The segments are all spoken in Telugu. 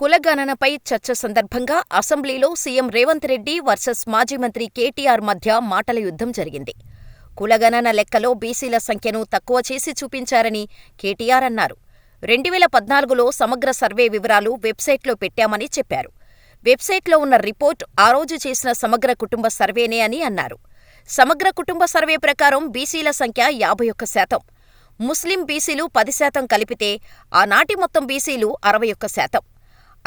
కులగణనపై చర్చ సందర్భంగా అసెంబ్లీలో సీఎం రేవంత్ రెడ్డి వర్సెస్ మాజీ మంత్రి కేటీఆర్ మధ్య మాటల యుద్ధం జరిగింది. కులగణన లెక్కలో బీసీల సంఖ్యను తక్కువ చేసి చూపించారని కేటీఆర్ అన్నారు. రెండువేల పద్నాలుగులో సమగ్ర సర్వే వివరాలు వెబ్సైట్లో పెట్టామని చెప్పారు. వెబ్సైట్లో ఉన్న రిపోర్ట్ ఆ రోజు చేసిన సమగ్ర కుటుంబ సర్వేనే అని అన్నారు. సమగ్ర కుటుంబ సర్వే ప్రకారం బీసీల సంఖ్య యాభై ఒక్క శాతం. ముస్లిం బీసీలు పది శాతం కలిపితే ఆనాటి మొత్తం బీసీలు అరవై ఒక్క శాతం.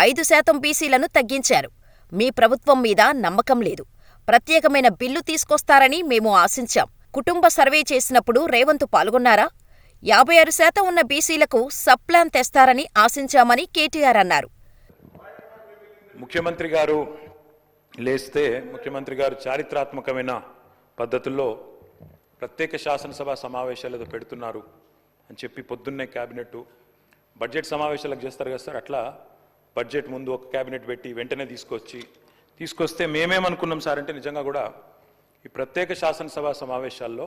ఐదు శాతం బీసీలను తగ్గించారు. మీ ప్రభుత్వం మీద నమ్మకం లేదు. ప్రత్యేకమైన బిల్లు తీసుకొస్తారని మేము ఆశించాం. కుటుంబ సర్వే చేసినప్పుడు రేవంత్ పాల్గొన్నారా? యాభై ఆరు శాతం ఉన్న బీసీలకు సప్లాన్ తెస్తారని ఆశించామని కేటీఆర్ అన్నారు. ముఖ్యమంత్రి గారు లేస్తే ముఖ్యమంత్రి గారు చారిత్రాత్మకమైన పద్ధతుల్లో ప్రత్యేక శాసనసభ సమావేశాలు ఏదో పెడుతున్నారు అని చెప్పి పొద్దున్నే క్యాబినెట్ బడ్జెట్ సమావేశాలకు చేస్తారు కదా సార్ అట్లా బడ్జెట్ ముందు ఒక క్యాబినెట్ పెట్టి వెంటనే తీసుకొచ్చి తీసుకొస్తే మేమేమనుకున్నాం సార్ అంటే నిజంగా కూడా ఈ ప్రత్యేక శాసనసభ సమావేశాల్లో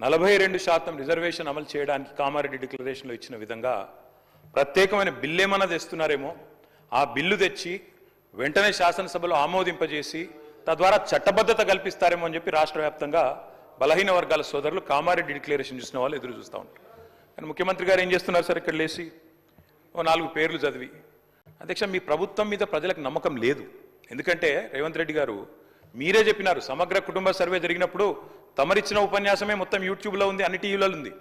నలభై రెండు శాతం రిజర్వేషన్ అమలు చేయడానికి కామారెడ్డి డిక్లరేషన్లో ఇచ్చిన విధంగా ప్రత్యేకమైన బిల్లు ఏమన్నా తెస్తున్నారేమో ఆ బిల్లు తెచ్చి వెంటనే శాసనసభలో ఆమోదింపజేసి తద్వారా చట్టబద్ధత కల్పిస్తారేమో అని చెప్పి రాష్ట్ర వ్యాప్తంగా బలహీన వర్గాల సోదరులు కామారెడ్డి డిక్లరేషన్ చూసిన వాళ్ళు ఎదురు చూస్తూ ఉంటారు. కానీ ముఖ్యమంత్రి గారు ఏం చేస్తున్నారు సార్ ఇక్కడ లేచి? ఓ నాలుగు పేర్లు చదివి. అధ్యక్ష మీ ప్రభుత్వం మీద ప్రజలకు నమ్మకం లేదు. ఎందుకంటే రేవంత్ రెడ్డి గారు మీరే చెప్పినారు సమగ్ర కుటుంబ సర్వే జరిగినప్పుడు తమరిచ్చిన ఉపన్యాసమే మొత్తం యూట్యూబ్లో ఉంది అన్ని టీవీలలో ఉంది.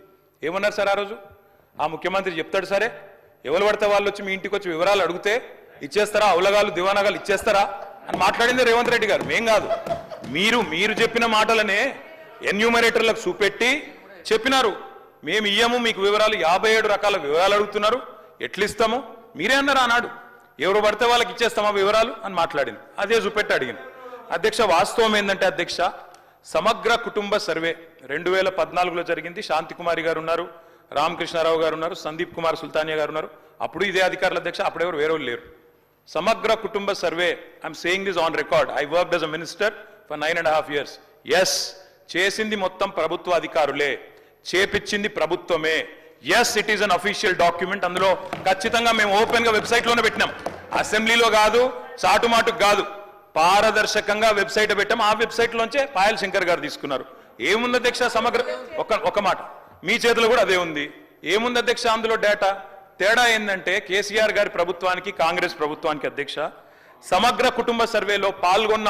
ఏమన్నారు సార్ ఆ రోజు? ఆ ముఖ్యమంత్రి చెప్తాడు సరే ఎవరు పడితే వాళ్ళు వచ్చి మీ ఇంటికి వచ్చి వివరాలు అడిగితే ఇచ్చేస్తారా అవులగాలు దివానాగాలు ఇచ్చేస్తారా అని మాట్లాడింది రేవంత్ రెడ్డి గారు. మేం కాదు. మీరు మీరు చెప్పిన మాటలనే ఎన్యూమరేటర్లకు చూపెట్టి చెప్పినారు. మేము ఇయ్యము మీకు వివరాలు యాభై ఏడు రకాల వివరాలు అడుగుతున్నారు. ఎట్లిస్తాము? మీరే అన్నారు ఆనాడు. ఎవరు పడితే వాళ్ళకి ఇచ్చేస్తామా వివరాలు అని మాట్లాడింది. అదే చూపెట్టి అడిగింది. అధ్యక్ష వాస్తవం ఏంటంటే అధ్యక్ష సమగ్ర కుటుంబ సర్వే రెండు వేల పద్నాలుగులో జరిగింది. శాంతికుమారి గారు ఉన్నారు రామకృష్ణారావు గారు ఉన్నారు సందీప్ కుమార్ సుల్తానియా గారు ఉన్నారు అప్పుడు ఇదే అధికారుల అధ్యక్ష అప్పుడెవరు వేరే లేరు. సమగ్ర కుటుంబ survey I'm saying this on record I work as a minister for nine and half years yes చేసింది మొత్తం ప్రభుత్వ అధికారులే. చేపిచ్చింది ప్రభుత్వమే. As it is an official document అందులో ఖచ్చితంగా మేము ఓపెన్గా వెబ్సైట్లోనే పెట్టినాం. అసెంబ్లీలో కాదు చాటుమాటుకు కాదు. పారదర్శకంగా వెబ్సైట్ పెట్టాం. ఆ వెబ్సైట్ లోంచే పాయల్ శంకర్ గారు తీసుకున్నారు. ఏముంది అధ్యక్ష సమగ్ర ఒక ఒక మాట. మీ చేతిలో కూడా అదే ఉంది. ఏముంది అధ్యక్ష అందులో డేటా తేడా ఏంటంటే కేసీఆర్ గారి ప్రభుత్వానికి కాంగ్రెస్ ప్రభుత్వానికి అధ్యక్ష సమగ్ర కుటుంబ సర్వేలో పాల్గొన్న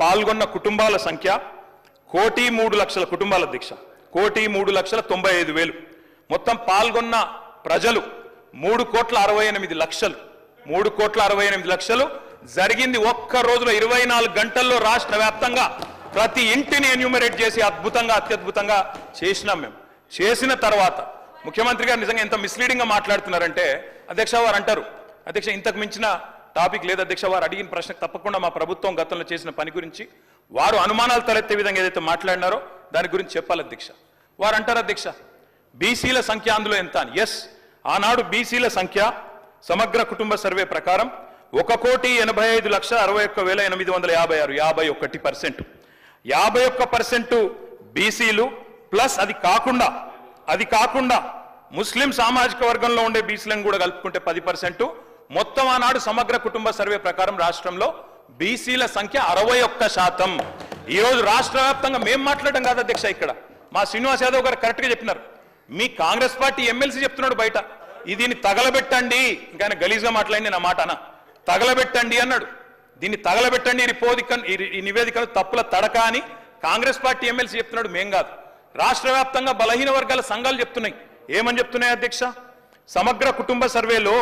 పాల్గొన్న కుటుంబాల సంఖ్య కోటి మూడు లక్షల కుటుంబాల అధ్యక్ష. కోటి మూడు లక్షల తొంభై ఐదు వేలు. మొత్తం పాల్గొన్న ప్రజలు మూడు కోట్ల అరవై ఎనిమిది లక్షలు. మూడు కోట్ల అరవై ఎనిమిది లక్షలు. జరిగింది ఒక్క రోజులో ఇరవై నాలుగు గంటల్లో రాష్ట్ర వ్యాప్తంగా ప్రతి ఇంటిని ఎన్యూమరేట్ చేసి అద్భుతంగా అత్యద్భుతంగా చేసినాం మేము. చేసిన తర్వాత ముఖ్యమంత్రి గారు నిజంగా ఎంత మిస్లీడింగ్గా మాట్లాడుతున్నారంటే అధ్యక్ష వారు అంటారు అధ్యక్ష ఇంతకు మించిన టాపిక్ లేదు అధ్యక్ష వారు అడిగిన ప్రశ్నకు తప్పకుండా మా ప్రభుత్వం గతంలో చేసిన పని గురించి వారు అనుమానాలు తలెత్తే విధంగా ఏదైతే మాట్లాడినారో దాని గురించి చెప్పాలి అధ్యక్ష. వారు అంటారు అధ్యక్ష బీసీల సంఖ్య అందులో ఎంత అని? ఎస్ ఆనాడు బీసీల సంఖ్య సమగ్ర కుటుంబ సర్వే ప్రకారం ఒక కోటి ఎనభై ఐదు లక్ష అరవై ఒక్క వేల ఎనిమిది వందల యాభై ఆరు యాభై ఒకటి పర్సెంట్. యాభై ఒక్క పర్సెంట్ బీసీలు ప్లస్ అది కాకుండా అది కాకుండా ముస్లిం సామాజిక వర్గంలో ఉండే బీసీలను కూడా కలుపుకుంటే పది పర్సెంట్. మొత్తం ఆనాడు సమగ్ర కుటుంబ సర్వే ప్రకారం రాష్ట్రంలో బీసీల సంఖ్య అరవై ఒక్క శాతం. ఈ రోజు రాష్ట్ర వ్యాప్తంగా మేము మాట్లాడడం కాదు అధ్యక్ష ఇక్కడ. మా శ్రీనివాస్ యాదవ్ గారు కరెక్ట్గా చెప్పినారు. మీ కాంగ్రెస్ పార్టీ ఎమ్మెల్సీ చెప్తున్నాడు బయట. దీన్ని తగలబెట్టండి. ఇంకా ఆయన గలీజ్గా మాట్లాడింది నా మాట అన్న తగలబెట్టండి అన్నాడు. దీన్ని తగలబెట్టండి రిపోదిక ఈ నివేదికను తప్పుల తడక అని కాంగ్రెస్ పార్టీ ఎమ్మెల్సీ చెప్తున్నాడు మేం కాదు. రాష్ట్ర వ్యాప్తంగా బలహీన వర్గాల సంఘాలు చెప్తున్నాయి. ఏమని చెప్తున్నాయి అధ్యక్ష? సమగ్ర కుటుంబ సర్వేలో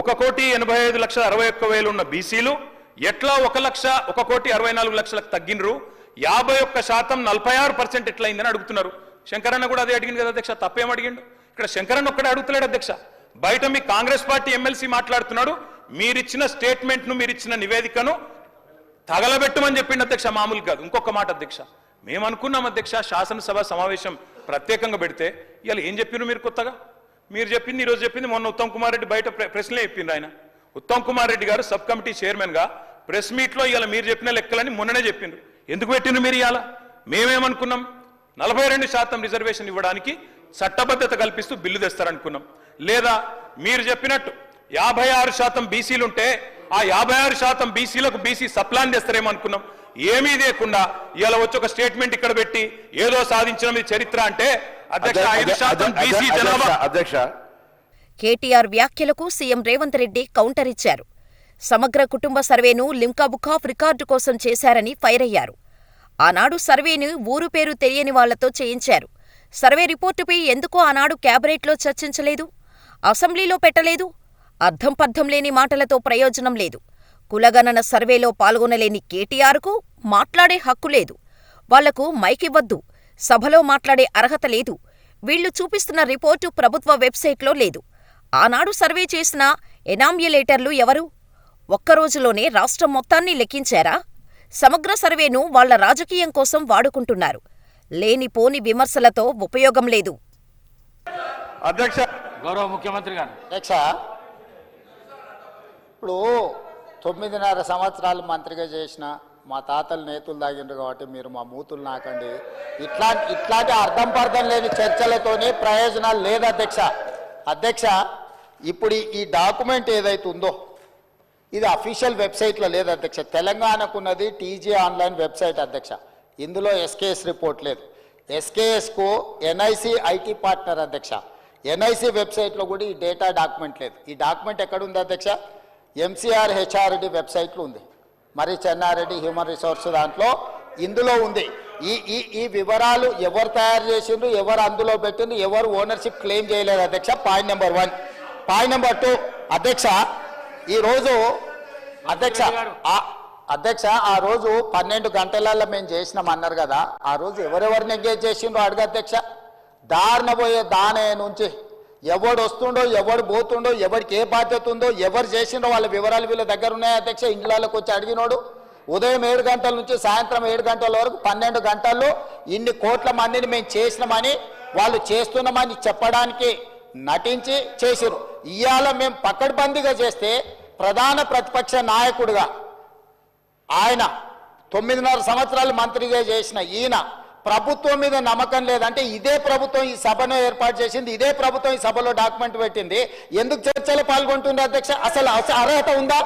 ఒక కోటి ఎనభై ఐదు లక్షల అరవై ఒక్క వేలు ఉన్న బీసీలు ఎట్లా ఒక లక్ష ఒక కోటి అరవై నాలుగు లక్షలకు తగ్గినరు? యాభై ఒక్క శాతం నలభై ఆరు పర్సెంట్ ఎట్లయిందని అడుగుతున్నారు. శంకరన్న కూడా అదే అడిగింది కదా అధ్యక్ష తప్పేం అడిగిండు? ఇక్కడ శంకరన్న ఒక్కడే అడుగుతలేడు అధ్యక్ష. బయట మీ కాంగ్రెస్ పార్టీ ఎమ్మెల్సీ మాట్లాడుతున్నాడు మీరిచ్చిన స్టేట్మెంట్ను మీరిచ్చిన నివేదికను తగలబెట్టమని చెప్పిండు అధ్యక్ష మామూలు కాదు. ఇంకొక మాట అధ్యక్ష మేము అనుకున్నాం అధ్యక్ష శాసనసభ సమావేశం ప్రత్యేకంగా పెడితే ఇవాళ ఏం చెప్పినారు మీరు కొత్తగా? మీరు చెప్పింది ఈరోజు చెప్పింది మొన్న ఉత్తమ్ కుమార్ రెడ్డి బయట ప్రశ్నలే ప్రెస్లే చెప్పిండ్రు ఆయన. ఉత్తమ్ కుమార్ రెడ్డి గారు సబ్ కమిటీ చైర్మన్గా ప్రెస్ మీట్లో ఇవాళ మీరు చెప్పిన లెక్కలని మొన్ననే చెప్పిండ్రు. ఎందుకు పెట్టిండ్రు మీరు ఇవాళ? మేమేమనుకున్నాం? నలభై రెండు శాతం రిజర్వేషన్ ఇవ్వడానికి చట్టబద్ధత కల్పిస్తూ బిల్లు తెస్తారనుకున్నాం. లేదా మీరు చెప్పినట్టు యాభై ఆరు శాతం బీసీలుంటే ఆ యాభై ఆరు శాతం బీసీలకు బీసీ సప్లాన్ తెస్తారేమో అనుకున్నాం. ఏమీ లేకుండా ఇలా వచ్చి ఒక స్టేట్మెంట్ ఇక్కడ పెట్టి ఏదో సాధించడం ఇది చరిత్ర అంటే అధ్యక్ష ఐదు శాతం బీసీ జనాభా. అధ్యక్ష కేటీఆర్ వ్యాఖ్యలకు సీఎం రేవంత్ రెడ్డి కౌంటర్ ఇచ్చారు. సమగ్ర కుటుంబ సర్వేను లిమ్కా బుక్ ఆఫ్ రికార్డు కోసం చేశారని ఫైర్ అయ్యారు. ఆనాడు సర్వేను ఊరు పేరు తెలియని వాళ్ళతో చేయించారు. సర్వే రిపోర్టుపై ఎందుకు ఆనాడు క్యాబినెట్లో చర్చించలేదు? అసెంబ్లీలో పెట్టలేదు? అర్థం పర్థం లేని మాటలతో ప్రయోజనం లేదు. కులగణన సర్వేలో పాల్గొనలేని కేటీఆర్కు మాట్లాడే హక్కు లేదు. వాళ్ళకు మైకివ్వద్దు. సభలో మాట్లాడే అర్హత లేదు. వీళ్ళు చూపిస్తున్న రిపోర్టు ప్రభుత్వ వెబ్సైట్లో లేదు. ఆనాడు సర్వే చేసిన ఎనామ్యులేటర్లు ఎవరు? ఒక్కరోజులోనే రాష్ట్రం మొత్తాన్ని లెక్కించారా? సమగ్ర సర్వేను వాళ్ళ రాజకీయం కోసం వాడుకుంటున్నారు. లేనిపోని విమర్శలతో ఉపయోగం లేదు. అధ్యక్ష. గౌరవ ముఖ్యమంత్రి గారు. అధ్యక్ష ఇప్పుడు తొమ్మిదిన్నర సంవత్సరాలు మంత్రిగా చేసిన మా తాతలు నేతులు తాగిండ్రు కాబట్టి మీరు మా మూతులు నాకండి. ఇట్లా ఇట్లాంటి అర్థం పర్థం లేని చర్చలతోని ప్రయోజనాలు లేదు అధ్యక్ష. అధ్యక్ష ఇప్పుడు ఈ- ఈ డాక్యుమెంట్ ఏదైతే ఉందో ఇది అఫీషియల్ వెబ్సైట్లో లేదు అధ్యక్ష. తెలంగాణకున్నది టీజీ ఆన్లైన్ వెబ్సైట్ అధ్యక్ష. ఇందులో ఎస్కేఎస్ రిపోర్ట్ లేదు. ఎస్కేఎస్కు ఎన్ఐసి ఐటీ పార్ట్నర్ అధ్యక్ష. ఎన్ఐసి వెబ్సైట్లో కూడా ఈ డేటా డాక్యుమెంట్ లేదు. ఈ డాక్యుమెంట్ ఎక్కడుంది అధ్యక్ష? ఎంసీఆర్ హెచ్ఆర్డి వెబ్సైట్లో ఉంది. మరి చెన్నారెడ్డి హ్యూమన్ రిసోర్స్ దాంట్లో ఇందులో ఉంది. ఈ ఈ ఈ వివరాలు ఎవరు తయారు చేసిండ్రు ఎవరు అందులో పెట్టిండ్రు ఎవరు ఓనర్షిప్ క్లెయిమ్ చేయలేదు అధ్యక్ష. Point number one point number two అధ్యక్ష ఈరోజు అధ్యక్ష అధ్యక్ష ఆ రోజు పన్నెండు గంటలలో మేము చేసినాం అన్నారు కదా ఆ రోజు ఎవరెవరిని ఎంగేజ్ చేసిండ్రో అడుగు అధ్యక్ష. దారిన పోయే దానే నుంచి ఎవడు వస్తుండో ఎవడు పోతుండో ఎవరికి ఏ బాధ్యత ఉందో ఎవరు చేసిండో వాళ్ళ వివరాలు వీళ్ళ దగ్గర ఉన్నాయి అధ్యక్ష? ఇండ్లలోకి వచ్చి అడిగినోడు. ఉదయం ఏడు గంటల నుంచి సాయంత్రం ఏడు గంటల వరకు పన్నెండు గంటల్లో ఇన్ని కోట్ల మందిని మేము చేసినామని వాళ్ళు చేస్తున్నామని చెప్పడానికి నటించి చేసిరు ఇవాళ మేము పక్కడబందీగా చేస్తే ప్రధాన ప్రతిపక్ష నాయకుడుగా ఆయన తొమ్మిదిన్నర సంవత్సరాలు మంత్రిగా చేసిన ఈయన ప్రభుత్వం మీద నమ్మకం లేదంటే ఇదే ప్రభుత్వం ఈ సభను ఏర్పాటు చేసింది ఇదే ప్రభుత్వం ఈ సభలో డాక్యుమెంట్ పెట్టింది. ఎందుకు చర్చలో పాల్గొంటుంది అధ్యక్ష? అసలు అర్హత ఉందా?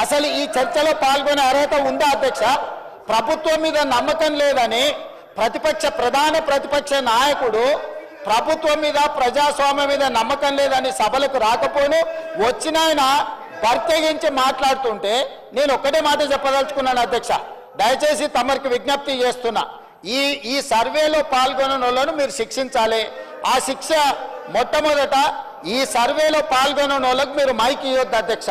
అసలు ఈ చర్చలో పాల్గొనే అర్హత ఉందా అధ్యక్ష? ప్రభుత్వం మీద నమ్మకం లేదని ప్రతిపక్ష ప్రధాన ప్రతిపక్ష నాయకుడు ప్రభుత్వం మీద ప్రజాస్వామ్యం మీద నమ్మకం లేదని సభలకు రాకపోను. వచ్చిన ఆయన ప్రత్యేకించి మాట్లాడుతుంటే నేను ఒక్కటే మాట చెప్పదలుచుకున్నాను అధ్యక్ష. దయచేసి తమరికి విజ్ఞప్తి చేస్తున్నా. ఈ ఈ సర్వేలో పాల్గొన్న వాళ్ళను మీరు శిక్షించాలి. ఆ శిక్ష మొట్టమొదట ఈ సర్వేలో పాల్గొన్న వాళ్ళకు మీరు మైక్ ఇవ్వద్దు అధ్యక్ష.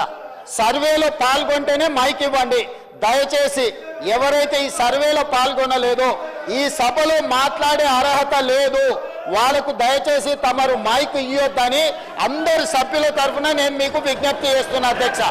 సర్వేలో పాల్గొంటేనే మైక్ ఇవ్వండి. దయచేసి ఎవరైతే ఈ సర్వేలో పాల్గొనలేదో ఈ సభలో మాట్లాడే అర్హత లేదు. వాళ్ళకు దయచేసి తమరు మైక్ ఇవ్వొద్దని అందరు సభ్యుల తరఫున నేను మీకు విజ్ఞప్తి చేస్తున్నా అధ్యక్ష.